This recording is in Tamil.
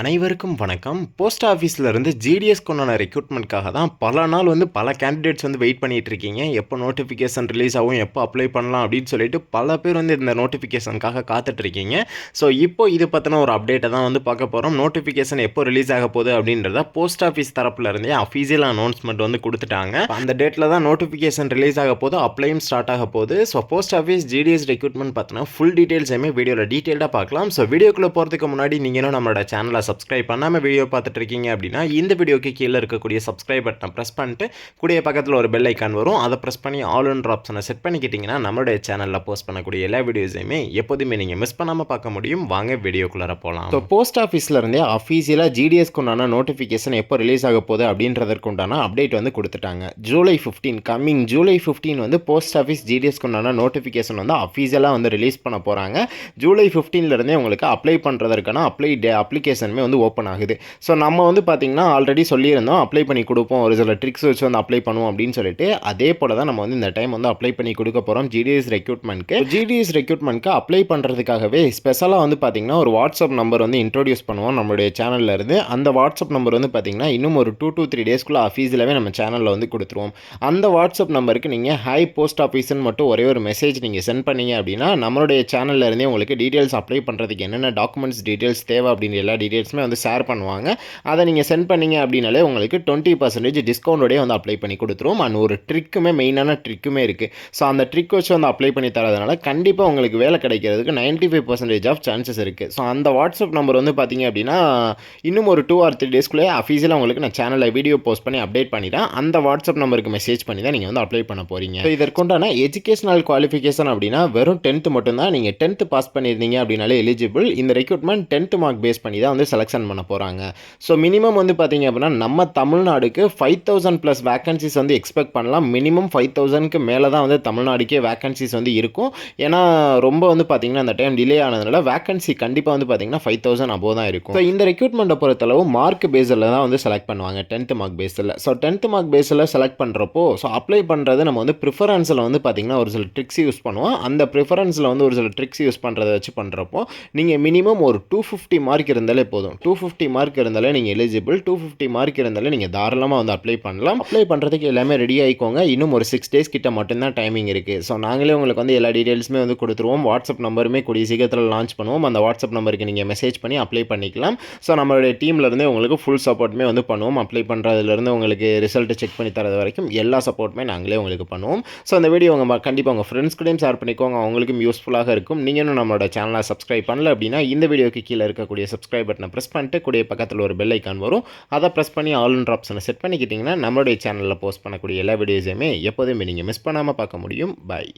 அனைவருக்கும் வணக்கம். போஸ்ட் ஆஃபீஸில் இருந்து ஜிடிஎஸ் கொண்டான ரெக்ரூட்மெண்ட்காக தான் பல நாள் வந்து பல கேண்டிடேட்ஸ் வந்து வெயிட் பண்ணிகிட்டு இருக்கீங்க. எப்போ நோட்டிஃபிகேஷன் ரிலீஸ் ஆகும் எப்போ அப்ளை பண்ணலாம் அப்படின்னு சொல்லிட்டு பல பேர் வந்து இந்த நோட்டிஃபிகேஷனுக்காக காத்துட்ருக்கீங்க ஸோ இப்போ இது பற்றின ஒரு அப்டேட்டை தான் வந்து பார்க்க போகிறோம் நோட்டிஃபிகேஷன் எப்போ ரிலீஸ் ஆக போகுது அப்படின்றத போஸ்ட் ஆஃபீஸ் தரப்புலேருந்தே அஃபீஷியல் அனௌன்ஸ்மெண்ட் வந்து கொடுத்துட்டாங்க. அந்த டேட்டில் தான் நோட்டிஃபிகேஷன் ரிலீஸ் ஆக போது அப்ளையும் ஸ்டார்ட் ஆக போகுது. So post office GDS recruitment பார்த்தினா ஃபுல் டீட்டெயில்ஸுமே வீடியோவில் டீட்டெயிலாக பார்க்கலாம். ஸோ வீடியோக்குள்ளே போகிறதுக்கு முன்னாடி நீங்கள் இன்னும் நம்மளோட சேனலை சப்ஸ்கிரைப் பண்ணாமல் வீடியோ பார்த்துட்டு இருக்கீங்க அப்படின்னா இந்த வீடியோக்கு கீழே இருக்கக்கூடிய சப்ஸ்கிரைப் பட்டனை ப்ரெஸ் பண்ணிட்டு கூடிய பக்கத்தில் ஒரு பெல் ஐக்கான் வரும். அதை ப்ரெஸ் பண்ணி ஆல் ஒன்ற ஆப்ஷனை செட் பண்ணிக்கிட்டிங்கன்னா நம்மளுடைய சேனலில் போஸ்ட் பண்ணக்கூடிய எல்லா வீடியோஸையுமே எப்போதுமே நீங்கள் மிஸ் பண்ணாமல் பார்க்க முடியும். வாங்க வீடியோக்குள்ளே போகலாம் ஸோ போஸ்ட் ஆஃபீஸ்லேருந்தே அஃபீஷியலாக ஜிடிஎஸ்க்கு உண்டான நோட்டிஃபிகேஷன் எப்போ ரிலீஸ் ஆக போகுது அப்படின்றதற்கு உண்டான அப்டேட் வந்து கொடுத்துட்டாங்க. July fifteen coming July fifteen வந்து போஸ்ட் ஆஃபீஸ் ஜிடிஎஸ்க்கு உண்டான நோட்டிஃபிகேஷன் வந்து அஃபீஷியலாக வந்து ரிலீஸ் பண்ண போகிறாங்க ஜூலை ஃபிஃப்டீன்லேருந்தே உங்களுக்கு அப்ளை பண்ணுறதற்கான அப்ளை டே அப்ளிகேஷன் அப்ளிகேஷனுமே வந்து ஓப்பன் ஆகுது. ஸோ நம்ம வந்து பார்த்திங்கன்னா ஆல்ரெடி சொல்லியிருந்தோம் அப்ளை பண்ணி கொடுப்போம் ஒரு சில ட்ரிக்ஸ் வச்சு வந்து அப்ளை பண்ணுவோம் அப்படின்னு சொல்லிட்டு அதே போல் தான் நம்ம வந்து இந்த டைம் வந்து அப்ளை பண்ணி கொடுக்க போகிறோம் ஜிடிஎஸ் ரெக்ரூட்மெண்ட்க்கு ஜிடிஎஸ் ரெக்ரூட்மெண்ட்க்கு அப்ளை பண்ணுறதுக்காகவே ஸ்பெஷலாக வந்து பார்த்திங்கன்னா ஒரு வாட்ஸ்அப் நம்பர் வந்து இன்ட்ரோடியூஸ் பண்ணுவோம் நம்மளுடைய சேனல்லேருந்து இருந்து. அந்த வாட்ஸ்அப் நம்பர் வந்து பார்த்திங்கன்னா இன்னும் ஒரு டூ டூ த்ரீ டேஸ்க்குள்ளே அஃபீஸிலாகவே நம்ம சேனலில் வந்து கொடுத்துருவோம். அந்த வாட்ஸ்அப் நம்பருக்கு நீங்கள் ஹை போஸ்ட் ஆஃபீஸ்னு மட்டும் ஒரே ஒரு மெசேஜ் நீங்கள் சென்ட் பண்ணீங்க அப்படின்னா நம்மளுடைய சேனல்லேருந்தே உங்களுக்கு டீட்டெயில்ஸ் அப்ளை பண்ணுறதுக்கு என்னென்ன டாக்குமெண்ட்ஸ் டீட்டெயில்ஸ் தேவை அப்படின்ற எல்லா டீட்டெயில்ஸ் டீட்டெயில்ஸுமே வந்து ஷேர் பண்ணுவாங்க. அதை நீங்கள் சென்ட் பண்ணிங்க அப்படின்னாலே உங்களுக்கு டுவெண்ட்டி பர்சன்டேஜ் டிஸ்கவுண்டோடய வந்து அப்ளை பண்ணி கொடுத்துருவோம் அண்ட் ஒரு ட்ரிக்குமே மெயினான ட்ரிக்குமே இருக்குது ஸோ அந்த ட்ரிக் வச்சு வந்து அப்ளை பண்ணி தரதுனால கண்டிப்பாக உங்களுக்கு வேலை கிடைக்கிறதுக்கு ninety five percentage of chances இருக்குது ஸோ அந்த வாட்ஸ்அப் நம்பர் வந்து பார்த்தீங்க அப்படின்னா இன்னும் ஒரு டூ ஆர் த்ரீ டேஸ்க்குள்ளே அஃபீஷியலாக உங்களுக்கு நான் சேனலில் வீடியோ போஸ்ட் பண்ணி அப்டேட் பண்ணிடுறேன். அந்த வாட்ஸ்அப் நம்பருக்கு மெசேஜ் பண்ணி தான் நீங்கள் வந்து அப்ளை பண்ண போகிறீங்க ஸோ இதற்குண்டான எஜுகேஷனல் குவாலிஃபிகேஷன் அப்படின்னா வெறும் டென்த்து மட்டும்தான். நீங்கள் டென்த்து பாஸ் பண்ணியிருந்தீங்க அப்படின்னாலே எலிஜிபிள் இந்த ரெக்ரூட்மெண்ட் டென்த்து மார்க் பேஸ் பண்ணி தான் வந்து செலெக்ஷன் பண்ண போகிறாங்க ஸோ மினிமம் வந்து பார்த்தீங்க அப்படின்னா நம்ம தமிழ்நாடுக்கு ஃபைவ் தௌசண்ட் ப்ளஸ் வேக்கன்சிஸ் வந்து எக்ஸ்பெக்ட் பண்ணலாம். மினிமம் ஃபைவ் தௌசண்ட்க்கு மேலே தான் வந்து தமிழ்நாடுக்கே வேக்கன்சிஸ் வந்து இருக்கும். ஏன்னா ரொம்ப வந்து பார்த்தீங்கன்னா அந்த டைம் டிலே ஆனதுனால வேகன்சி கண்டிப்பாக வந்து பார்த்தீங்கன்னா ஃபைவ் தௌசண்ட் அபோவ் தான் இருக்கும். ஸோ இந்த ரெக்ரூட்மெண்ட்டை பொறுத்தளவு மார்க் பேஸில் தான் வந்து செலக்ட் பண்ணுவாங்க. டென்த்து மார்க் பேஸில் ஸோ டென்த்து மார்க் பேஸில் செலக்ட் பண்ணுறப்போ ஸோ அப்ளை பண்ணுறது நம்ம வந்து ப்ரிஃபரன்ஸில் வந்து பார்த்திங்கன்னா ஒரு சில ட்ரிக்ஸ் யூஸ் பண்ணுவோம். அந்த ப்ரிஃபரன்ஸில் வந்து ஒரு சில ட்ரிக்ஸ் யூஸ் பண்ணுறதை வச்சு பண்ணுறப்போ நீங்கள் மினிமம் ஒரு டூ ஃபிஃப்டி மார்க் இருந்தாலே போதும். டூ ஃபிஃப்டி மார்க் இருந்தாலே நீங்கள் எலிஜிபிள் டூ ஃபிஃப்டி மார்க் இருந்தாலே நீங்கள் தாராளமாக வந்து அப்ளை பண்ணலாம். அப்ளை பண்ணுறதுக்கு எல்லாமே ரெடி ஆகிக்கோங்க இன்னும் ஒரு சிக்ஸ் டேஸ் கிட்ட மட்டும்தான் டைமிங் இருக்குது ஸோ நாங்களே உங்களுக்கு வந்து எல்லா டீட்டெயில்ஸுமே வந்து கொடுத்துருவோம். வாட்ஸ்அப் நம்பருமே கூடிய சீக்கிரத்தில் லான்ச் பண்ணுவோம். அந்த வாட்ஸ்அப் நம்பருக்கு நீங்கள் மெசேஜ் பண்ணி அப்ளை பண்ணிக்கலாம். ஸோ நம்மளுடைய டீம்லேருந்தே உங்களுக்கு ஃபுல் சப்போர்ட்டுமே வந்து பண்ணுவோம். அப்ளை பண்ணுறதுலேருந்து உங்களுக்கு ரிசல்ட் செக் பண்ணி தரது வரைக்கும் எல்லா சப்போர்ட்டுமே நாங்களே உங்களுக்கு பண்ணுவோம். ஸோ அந்த வீடியோ உங்கள் கண்டிப்பாக உங்கள் ஃப்ரெண்ட்ஸ் கூடயும் ஷேர் பண்ணிக்கோங்க. அவங்களுக்கும் யூஸ்ஃபுல்லாக இருக்கும். நீங்கள் இன்னும் நம்மளோட சேனலை சப்ஸ்கிரைப் பண்ணல அப்படின்னா இந்த வீடியோக்கு கீழே இருக்கக்கூடிய சப்ஸ்கிரைப் பட்டனை ப்ரெஸ் பண்ணிட்டு கூடிய பக்கத்தில் ஒரு பெல் ஐக்கான் வரும். அதை ப்ரெஸ் பண்ணி ஆல் ஆப்ஷனை செட் பண்ணிக்கிட்டிங்கன்னா நம்மளுடைய சேனலில் போஸ்ட் பண்ணக்கூடிய எல்லா வீடியோஸையுமே எப்போதுமே நீங்கள் மிஸ் பண்ணாமல் பார்க்க முடியும். பாய்